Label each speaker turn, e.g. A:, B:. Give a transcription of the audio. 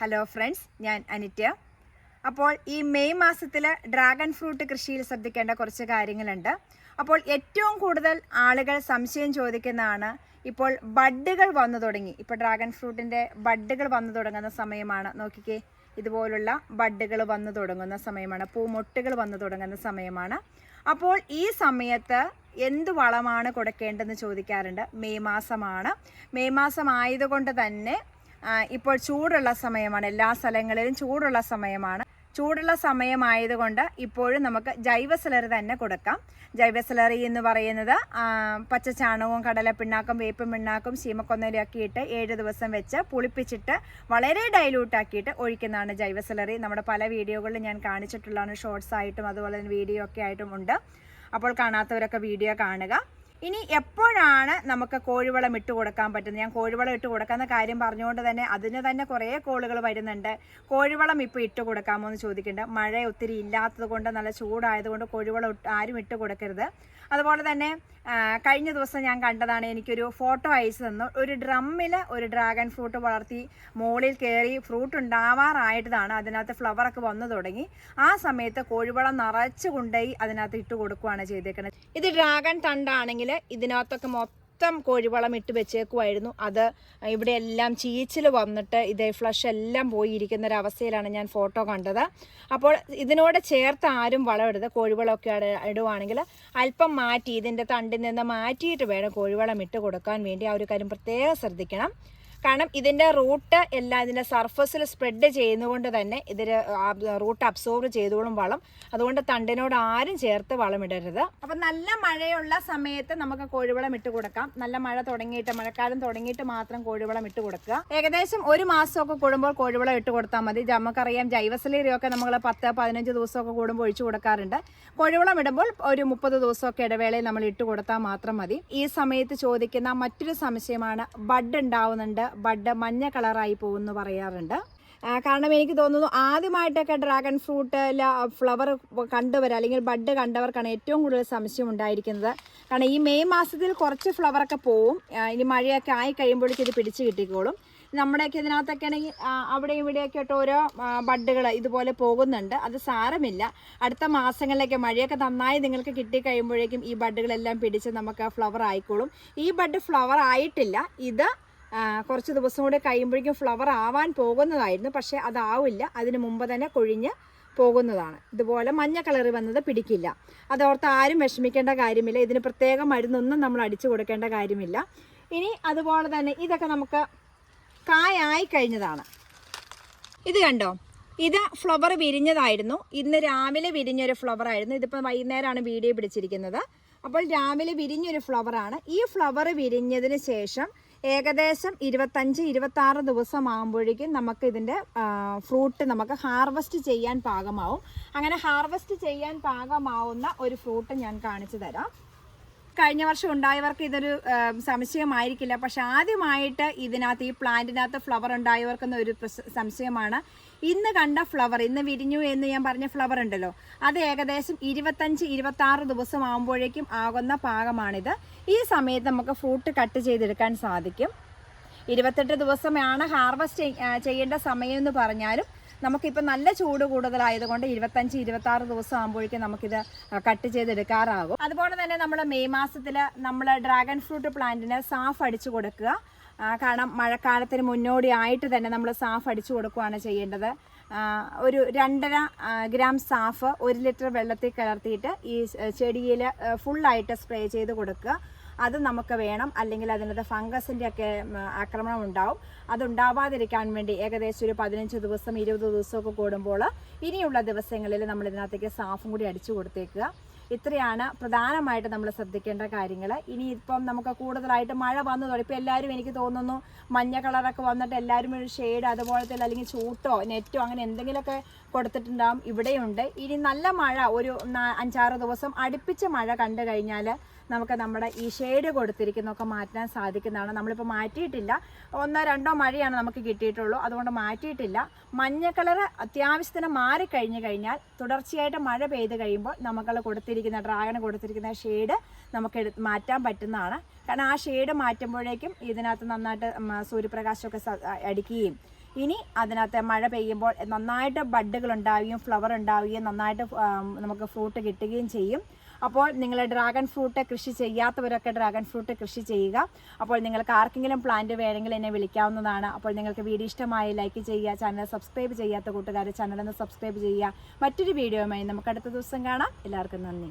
A: Hello friends ഞാൻ അനിറ്റ അപ്പോൾ ഈ മെയ് മാസത്തിൽ ഡ്രാഗൺ ഫ്രൂട്ട് കൃഷിയിൽ ശ്രദ്ധിക്കേണ്ട കുറച്ച് കാര്യങ്ങളുണ്ട്. അപ്പോൾ ഏറ്റവും കൂടുതൽ ആളുകൾ സംശയം ചോദിക്കുന്നതാണ് ഇപ്പോൾ ബഡ്ഡുകൾ വന്നു തുടങ്ങി. ഇപ്പോൾ ഡ്രാഗൺ ഫ്രൂട്ടിന്റെ ബഡ്ഡുകൾ വന്നു തുടങ്ങുന്ന സമയമാണ്. നോക്കിക്കേ ഇതുപോലുള്ള ബഡ്ഡുകൾ വന്നു തുടങ്ങുന്ന സമയമാണ്. പൂമൊട്ടുകൾ വന്നു തുടങ്ങുന്ന സമയമാണ്. അപ്പോൾ ഈ സമയത്ത് എന്ത് വളമാണ് കൊടുക്കേണ്ടതെന്ന് ചോദിക്കാറുണ്ട്? മെയ് മാസമാണ്. മെയ് മാസം ആയതുകൊണ്ട് തന്നെ ഇപ്പോൾ ചൂടുള്ള സമയമാണ്. എല്ലാ സ്ഥലങ്ങളിലും ചൂടുള്ള സമയമാണ്. ചൂടുള്ള സമയമായതുകൊണ്ട് ഇപ്പോഴും നമുക്ക് ജൈവ സിലറി തന്നെ കൊടുക്കാം. ജൈവ സിലറി എന്ന് പറയുന്നത് പച്ച പച്ചച്ചാണകവും കടലപ്പിണ്ണാക്കും വേപ്പും പിണ്ണാക്കും ശീമക്കൊന്നലൊക്കെ ഇട്ട് ഏഴ് ദിവസം വെച്ച് പുളിപ്പിച്ചിട്ട് വളരെ ഡൈലൂട്ട് ആക്കിയിട്ട് ഒഴിക്കുന്നതാണ് ജൈവ സിലറി. നമ്മുടെ പല വീഡിയോകളിലും ഞാൻ കാണിച്ചിട്ടുള്ളതാണ്. ഷോർട്സ് ആയിട്ടും അതുപോലെ തന്നെ വീഡിയോ ഒക്കെ ആയിട്ടും ഉണ്ട്. അപ്പോൾ കാണാത്തവരൊക്കെ വീഡിയോ കാണുക. ഇനി എപ്പോഴാണ് നമുക്ക് കോഴിവളം ഇട്ട് കൊടുക്കാൻ പറ്റുന്നത്? ഞാൻ കോഴിവളം ഇട്ട് കൊടുക്കാമെന്ന കാര്യം പറഞ്ഞുകൊണ്ട് തന്നെ അതിന് തന്നെ കുറേ കോളുകൾ വരുന്നുണ്ട്. കോഴിവളം ഇപ്പോൾ ഇട്ട് കൊടുക്കാമോ എന്ന് ചോദിക്കുന്നുണ്ട്. മഴ ഒത്തിരി ഇല്ലാത്തത് കൊണ്ട് നല്ല ചൂടായതുകൊണ്ട് കോഴിവളം ആരും ഇട്ട് കൊടുക്കരുത്. അതുപോലെ തന്നെ കഴിഞ്ഞ ദിവസം ഞാൻ കണ്ടതാണ് എനിക്കൊരു ഫോട്ടോ അയച്ചു തന്നു. ഒരു ഡ്രമ്മിൽ ഒരു ഡ്രാഗൺ ഫ്രൂട്ട് വളർത്തി മുകളിൽ കയറി ഫ്രൂട്ട് ഉണ്ടാവാറായിട്ടതാണ് അതിനകത്ത് ഫ്ലവറൊക്കെ വന്നു തുടങ്ങി. ആ സമയത്ത് കോഴിവളം നിറച്ച് കൊണ്ടുപോയി അതിനകത്ത് ഇട്ട് കൊടുക്കുകയാണ് ചെയ്തേക്കുന്നത് ഇത് ഡ്രാഗൺ തണ്ടാണെങ്കിൽ ഇതിനകത്തൊക്കെ മൊത്തം കോഴിവളം ഇട്ട് വെച്ചേക്കുമായിരുന്നു അത് ഇവിടെ എല്ലാം ചീച്ചിൽ വന്നിട്ട് ഇതേ ഫ്ലഷ് എല്ലാം പോയി ഇരിക്കുന്ന ഒരു അവസ്ഥയിലാണ് ഞാൻ ഫോട്ടോ കണ്ടത്. അപ്പോൾ ഇതിനോട് ചേർത്ത് ആരും വളം വളമിടരുത് കോഴിവളമൊക്കെ ഇട- ഇടുവാണെങ്കിൽ അല്പം മാറ്റി ഇതിന്റെ തണ്ടിൽ നിന്ന് മാറ്റിയിട്ട് വേണം കോഴിവളം ഇട്ട് കൊടുക്കാൻ വേണ്ടി ആ ഒരു കാര്യം പ്രത്യേകം ശ്രദ്ധിക്കണം. കാരണം ഇതിന്റെ റൂട്ട് എല്ലാം ഇതിന്റെ സർഫസിൽ സ്പ്രെഡ് ചെയ്യുന്നതുകൊണ്ട് തന്നെ ഇതിൽ റൂട്ട് അബ്സോർവ് ചെയ്തോളും വളം. അതുകൊണ്ട് തണ്ടിനോട് ആരും ചേർത്ത് വളമിടരുത് അപ്പം നല്ല മഴയുള്ള സമയത്ത് നമുക്ക് കോഴിവളം ഇട്ട് കൊടുക്കാം. നല്ല മഴ തുടങ്ങിയിട്ട് മഴക്കാലം തുടങ്ങിയിട്ട് മാത്രം കോഴിവളം ഇട്ട് കൊടുക്കുക. ഏകദേശം ഒരു മാസമൊക്കെ കൂടുമ്പോൾ കോഴിവളം ഇട്ട് കൊടുത്താൽ മതി. നമുക്കറിയാം ജൈവസലീരിയൊക്കെ നമ്മൾ പത്ത് പതിനഞ്ച് ദിവസമൊക്കെ കൂടുമ്പോൾ ഒഴിച്ചു കൊടുക്കാറുണ്ട്. കോഴിവളം ഇടുമ്പോൾ ഒരു മുപ്പത് ദിവസമൊക്കെ ഇടവേളയിൽ നമ്മൾ ഇട്ട് കൊടുത്താൽ മാത്രം മതി. ഈ സമയത്ത് ചോദിക്കുന്ന മറ്റൊരു സംശയമാണ് ബഡ് ഉണ്ടാവുന്നുണ്ട് ബഡ് മഞ്ഞ കളറായി പോകുമെന്ന് പറയാറുണ്ട്. കാരണം എനിക്ക് തോന്നുന്നു ആദ്യമായിട്ടൊക്കെ ഡ്രാഗൺ ഫ്രൂട്ട് ഫ്ലവർ കണ്ടുവരാം അല്ലെങ്കിൽ ബഡ് കണ്ടവർക്കാണ് ഏറ്റവും കൂടുതൽ സംശയം ഉണ്ടായിരിക്കുന്നത്. കാരണം ഈ മെയ് മാസത്തിൽ കുറച്ച് ഫ്ലവറൊക്കെ പോവും. ഇനി മഴയൊക്കെ ആയി കഴിയുമ്പോഴേക്കും ഇത് പിടിച്ച് കിട്ടിക്കോളും. നമ്മുടെയൊക്കെ ഇതിനകത്തൊക്കെ ആണെങ്കിൽ അവിടെയും ഇവിടെയൊക്കെ ആയിട്ട് ഓരോ ബഡ്ഡുകൾ ഇതുപോലെ പോകുന്നുണ്ട്. അത് സാരമില്ല. അടുത്ത മാസങ്ങളിലേക്ക് മഴയൊക്കെ നന്നായി നിങ്ങൾക്ക് കിട്ടിക്കഴിയുമ്പോഴേക്കും ഈ ബഡ്ഡുകളെല്ലാം പിടിച്ച് നമുക്ക് ഫ്ലവർ ആയിക്കോളും. ഈ ബഡ് ഫ്ലവർ ആയിട്ടില്ല. ഇത് കുറച്ച് ദിവസം കൂടെ കഴിയുമ്പോഴേക്കും ഫ്ലവർ ആവാൻ പോകുന്നതായിരുന്നു. പക്ഷേ അതാവില്ല. അതിന് മുമ്പ് തന്നെ കൊഴിഞ്ഞ് പോകുന്നതാണ്. ഇതുപോലെ മഞ്ഞ കളറ് വന്നത് പിടിക്കില്ല. അതോർത്ത് ആരും വിഷമിക്കേണ്ട കാര്യമില്ല. ഇതിന് പ്രത്യേക മരുന്നൊന്നും നമ്മൾ അടിച്ചു കൊടുക്കേണ്ട കാര്യമില്ല. ഇനി അതുപോലെ തന്നെ ഇതൊക്കെ നമുക്ക് കായായി കഴിഞ്ഞതാണ്. ഇത് കണ്ടോ? ഇത് ഫ്ലവർ വിരിഞ്ഞതായിരുന്നു. ഇന്ന് രാവിലെ വിരിഞ്ഞൊരു ഫ്ലവർ ആയിരുന്നു. ഇതിപ്പോൾ വൈകുന്നേരമാണ് വീഡിയോ പിടിച്ചിരിക്കുന്നത്. അപ്പോൾ രാവിലെ വിരിഞ്ഞൊരു ഫ്ലവറാണ് ഈ ഫ്ലവർ വിരിഞ്ഞതിന് ശേഷം ഏകദേശം ഇരുപത്തഞ്ച് ദിവസം ആകുമ്പോഴേക്കും നമുക്ക് ഇതിന്റെ ഫ്രൂട്ട് നമുക്ക് ഹാർവസ്റ്റ് ചെയ്യാൻ പാകമാവും. അങ്ങനെ ഹാർവസ്റ്റ് ചെയ്യാൻ പാകമാവുന്ന ഒരു ഫ്രൂട്ട് ഞാൻ കാണിച്ചു തരാം. കഴിഞ്ഞ വർഷം ഉണ്ടായവർക്ക് ഇതൊരു സംശയമായിരിക്കില്ല. പക്ഷെ ആദ്യമായിട്ട് ഇതിനകത്ത് ഈ പ്ലാന്റിനകത്ത് ഫ്ലവർ ഉണ്ടായവർക്കെന്നൊരു സംശയമാണ്. ഇന്ന് കണ്ട ഫ്ലവർ ഇന്ന് വിരിഞ്ഞു എന്ന് ഞാൻ പറഞ്ഞ ഫ്ലവർ ഉണ്ടല്ലോ. അത് ഏകദേശം ഇരുപത്തഞ്ച് ഇരുപത്തി ആറ് ദിവസം ആകുമ്പോഴേക്കും ആകുന്ന പാകമാണിത്. ഈ സമയത്ത് നമുക്ക് ഫ്രൂട്ട് കട്ട് ചെയ്തെടുക്കാൻ സാധിക്കും. ഇരുപത്തെട്ട് ദിവസമാണ് ഹാർവസ്റ്റ് ചെയ്യേണ്ട സമയം എന്ന് പറഞ്ഞാലും നമുക്കിപ്പോൾ നല്ല ചൂട് കൂടുതലായതുകൊണ്ട് ഇരുപത്തഞ്ച് ഇരുപത്തി ആറ് ദിവസം ആകുമ്പോഴേക്കും നമുക്കിത് കട്ട് ചെയ്തെടുക്കാറാകും. അതുപോലെ തന്നെ നമ്മൾ മെയ് മാസത്തിൽ നമ്മൾ ഡ്രാഗൺ ഫ്രൂട്ട് പ്ലാന്റിന് സാഫ് അടിച്ചു കൊടുക്കുക. കാരണം മഴക്കാലത്തിന് മുന്നോടിയായിട്ട് തന്നെ നമ്മൾ സാഫ് അടിച്ചു കൊടുക്കുകയാണ് ചെയ്യേണ്ടത്. ഒരു രണ്ടര ഗ്രാം സാഫ് ഒരു ലിറ്റർ വെള്ളത്തിൽ കലർത്തിയിട്ട് ഈ ചെടിയിൽ ഫുള്ളായിട്ട് സ്പ്രേ ചെയ്ത് കൊടുക്കുക. അത് നമുക്ക് വേണം. അല്ലെങ്കിൽ അതിനകത്ത് ഫംഗസിന്റെ ഒക്കെ ആക്രമണം ഉണ്ടാവും. അതുണ്ടാവാതിരിക്കാൻ വേണ്ടി ഏകദേശം ഒരു പതിനഞ്ച് ദിവസം ഇരുപത് ദിവസമൊക്കെ കൂടുമ്പോൾ ഇനിയുള്ള ദിവസങ്ങളിൽ നമ്മൾ ഇതിനകത്തേക്ക് സാഫും കൂടി അടിച്ചു കൊടുത്തേക്കുക. ഇത്രയാണ് പ്രധാനമായിട്ട് നമ്മൾ ശ്രദ്ധിക്കേണ്ട കാര്യങ്ങൾ ഇനി ഇപ്പം നമുക്ക് കൂടുതലായിട്ട് മഴ വന്നു തുടങ്ങി. ഇപ്പം എല്ലാവരും എനിക്ക് തോന്നുന്നു മഞ്ഞ കളറൊക്കെ വന്നിട്ട് എല്ലാവരും ഒരു ഷെയ്ഡ് അതുപോലത്തെ അല്ലെങ്കിൽ ചൂട്ടോ നെറ്റോ അങ്ങനെ എന്തെങ്കിലുമൊക്കെ കൊടുത്തിട്ടുണ്ടാകും ഇവിടെയുണ്ട്. ഇനി നല്ല മഴ ഒരു അഞ്ചാറ് ദിവസം അടുപ്പിച്ച് മഴ കണ്ടു കഴിഞ്ഞാൽ നമുക്ക് നമ്മുടെ ഈ ഷെയ്ഡ് കൊടുത്തിരിക്കുന്നതൊക്കെ മാറ്റാൻ സാധിക്കുന്നതാണ്. നമ്മളിപ്പോൾ മാറ്റിയിട്ടില്ല. ഒന്നോ രണ്ടോ മഴയാണ് നമുക്ക് കിട്ടിയിട്ടുള്ളൂ. അതുകൊണ്ട് മാറ്റിയിട്ടില്ല. മഞ്ഞ കളറ് അത്യാവശ്യത്തിന് മാറിക്കഴിഞ്ഞു കഴിഞ്ഞാൽ തുടർച്ചയായിട്ട് മഴ പെയ്ത് കഴിയുമ്പോൾ നമുക്ക് കൊടുത്തിരിക്കുന്ന ഡ്രാഗൺ കൊടുത്തിരിക്കുന്ന ഷെയ്ഡ് നമുക്ക് മാറ്റാൻ പറ്റുന്നതാണ്. കാരണം ആ ഷെയ്ഡ് മാറ്റുമ്പോഴേക്കും ഇതിനകത്ത് നന്നായിട്ട് സൂര്യപ്രകാശമൊക്കെ അടിക്കുകയും ഇനി അതിനകത്ത് മഴ പെയ്യുമ്പോൾ നന്നായിട്ട് ബഡ്ഡുകൾ ഉണ്ടാവുകയും ഫ്ലവർ ഉണ്ടാവുകയും നന്നായിട്ട് നമുക്ക് ഫ്രൂട്ട് കിട്ടുകയും ചെയ്യും. അപ്പോൾ നിങ്ങൾ ഡ്രാഗൺ ഫ്രൂട്ട് കൃഷി ചെയ്യാത്തവരൊക്കെ ഡ്രാഗൺ ഫ്രൂട്ട് കൃഷി ചെയ്യുക. അപ്പോൾ നിങ്ങൾക്ക് ആർക്കെങ്കിലും പ്ലാന്റ് വേണമെങ്കിൽ എന്നെ വിളിക്കാവുന്നതാണ്. അപ്പോൾ നിങ്ങൾക്ക് വീഡിയോ ഇഷ്ടമായി ലൈക്ക് ചെയ്യുക ചാനൽ സബ്സ്ക്രൈബ് ചെയ്യാത്ത കൂട്ടുകാർ ചാനലൊന്ന് സബ്സ്ക്രൈബ് ചെയ്യുക. മറ്റൊരു വീഡിയോയുമായി നമുക്ക് അടുത്ത ദിവസം കാണാം. എല്ലാവർക്കും നന്ദി.